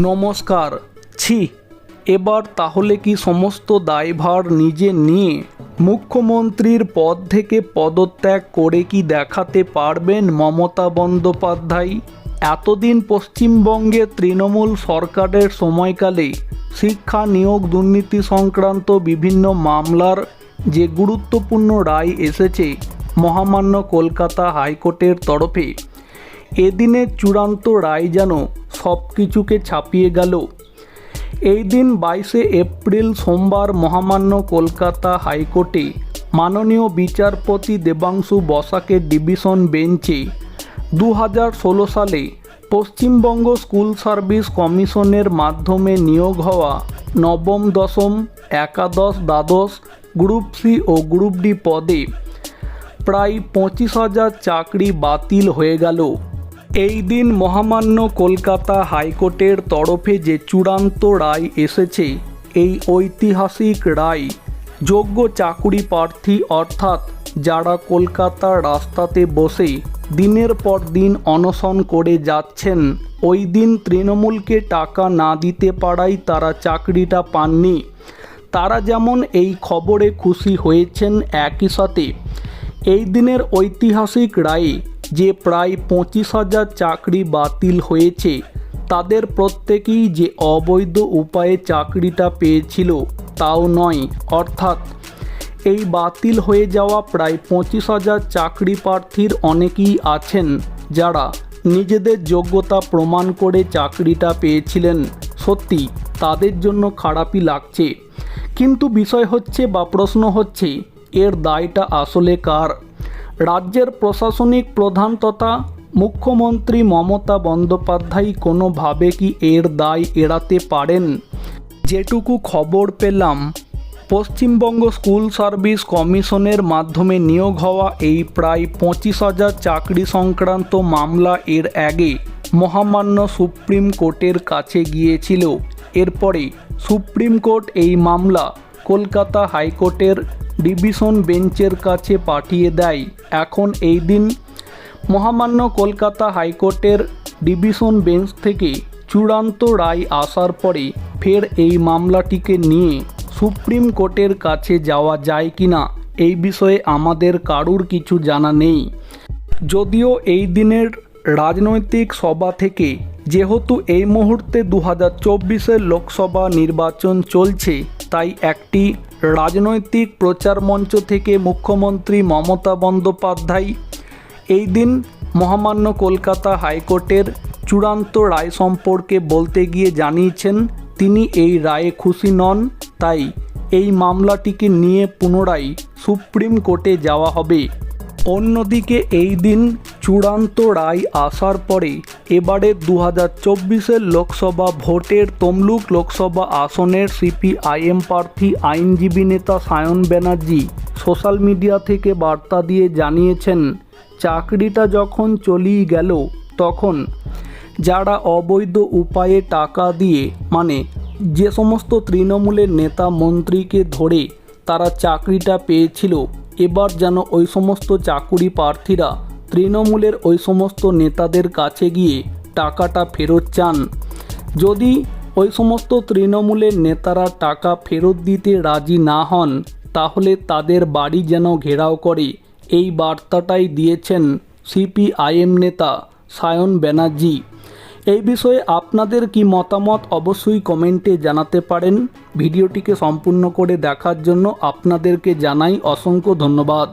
নমস্কার। ছি, এবার তাহলে কি সমস্ত দায়ভার নিজে নিয়ে মুখ্যমন্ত্রীর পদ থেকে পদত্যাগ করে কি দেখাতে পারবেন মমতা বন্দ্যোপাধ্যায়? এতদিন পশ্চিমবঙ্গে তৃণমূল সরকারের সময়কালে শিক্ষা নিয়োগ দুর্নীতি সংক্রান্ত বিভিন্ন মামলার যে গুরুত্বপূর্ণ রায় এসেছে মহামান্য কলকাতা হাইকোর্টের তরফে, এদিনের চূড়ান্ত রায় যেন সব কিছুকে ছাপিয়ে গেল। এই দিন বাইশে এপ্রিল সোমবার মহামান্য কলকাতা হাইকোর্টে মাননীয় বিচারপতি দেবাংশু বসাকের ডিভিশন বেঞ্চে দু হাজার ষোলো সালে পশ্চিমবঙ্গ স্কুল সার্ভিস কমিশনের মাধ্যমে নিয়োগ হওয়া নবম, দশম, একাদশ, দ্বাদশ, গ্রুপ সি ও গ্রুপ ডি পদে প্রায় পঁচিশ হাজার চাকরি বাতিল হয়ে গেল। এই দিন মহামান্য কলকাতা হাইকোর্টের তরফে যে চূড়ান্ত রায় এসেছে, এই ঐতিহাসিক রায়, যোগ্য চাকুরি প্রার্থী অর্থাৎ যারা কলকাতার রাস্তাতে বসে দিনের পর দিন অনশন করে যাচ্ছেন, ওই দিন তৃণমূলকে টাকা না দিতে পারায় তারা চাকরিটা পাননি। তারা যেমন এই খবরে খুশি হয়েছেন একই সাথে, এই দিনের ঐতিহাসিক রায়ে যে প্রায় পঁচিশ হাজার চাকরি বাতিল হয়েছে, তাদের প্রত্যেকেই যে অবৈধ উপায়ে চাকরিটা পেয়েছিল, তাও নয়। অর্থাৎ, এই বাতিল হয়ে যাওয়া প্রায় পঁচিশ হাজার চাকরি প্রার্থীর অনেকেই আছেন, যারা নিজেদের যোগ্যতা প্রমাণ করে চাকরিটা পেয়েছিলেন। সত্যি, তাদের জন্য খারাপই লাগছে। কিন্তু বিষয় হচ্ছে বা প্রশ্ন হচ্ছে, এর দায়টা আসলে কার? রাজ্যের প্রশাসনিক প্রধান তথা মুখ্যমন্ত্রী মমতা বন্দ্যোপাধ্যায় কোনোভাবে কি এর দায় এড়াতে পারেন? যেটুকু খবর পেলাম, পশ্চিমবঙ্গ স্কুল সার্ভিস কমিশনের মাধ্যমে নিয়োগ হওয়া এই প্রায় পঁচিশ হাজার চাকরি সংক্রান্ত মামলা এর আগে মহামান্য সুপ্রিম কোর্টের কাছে গিয়েছিল। এরপরে সুপ্রিম কোর্ট এই মামলা কলকাতা হাইকোর্টের ডিভিশন বেঞ্চের কাছে পাঠিয়ে দেয়। এখন এই দিন মহামান্য কলকাতা হাইকোর্টের ডিভিশন বেঞ্চ থেকে চূড়ান্ত রায় আসার পরে ফের এই মামলাটিকে নিয়ে সুপ্রিম কোর্টের কাছে যাওয়া যায় কিনা এই বিষয়ে আমাদের কারুর কিছু জানা নেই। যদিও এই দিনের রাজনৈতিক সভা থেকে যেহেতু এই মুহূর্তে দু হাজার লোকসভা নির্বাচন চলছে, তাই একটি রাজনৈতিক প্রচার মঞ্চ থেকে মুখ্যমন্ত্রী মমতা বন্দ্যোপাধ্যায়। এই দিন মহামান্য কলকাতা হাইকোর্টের চূড়ান্ত রায় সম্পর্কে বলতে গিয়ে জানিয়েছেন, তিনি এই রায়ে খুশি নন। তাই এই মামলাটিকে নিয়ে পুনরায় সুপ্রিম কোর্টে যাওয়া হবে। অন্যদিকে এই দিন চূড়ান্ত রায় আসার পরে এবারে দু হাজার চব্বিশের লোকসভা ভোটের তমলুক লোকসভা আসনের সিপিআইএম প্রার্থী আইনজীবী নেতা সায়ন ব্যানার্জি সোশ্যাল মিডিয়া থেকে বার্তা দিয়ে জানিয়েছেন, চাকরিটা যখন চলেই গেল, তখন যারা অবৈধ উপায়ে টাকা দিয়ে মানে যে সমস্ত তৃণমূলের নেতা মন্ত্রীকে ধরে তারা চাকরিটা পেয়েছিল, এবার যেন ওই সমস্ত চাকুরি প্রার্থীরা তৃণমূলের ওই সমস্ত নেতাদের কাছে গিয়ে টাকাটা ফেরত চান। যদি ওই সমস্ত তৃণমূলের নেতারা টাকা ফেরত দিতে রাজি না হন, তাহলে তাদের বাড়ি যেন ঘেরাও করে। এই বার্তাটাই দিয়েছেন সিপিআইএম নেতা সায়ন ব্যানার্জি। এই বিষয়ে আপনাদের কি মতামত অবশ্যই কমেন্টে জানাতে পারেন। ভিডিওটিকে সম্পূর্ণ করে দেখার জন্য আপনাদেরকে জানাই অসংখ্য ধন্যবাদ।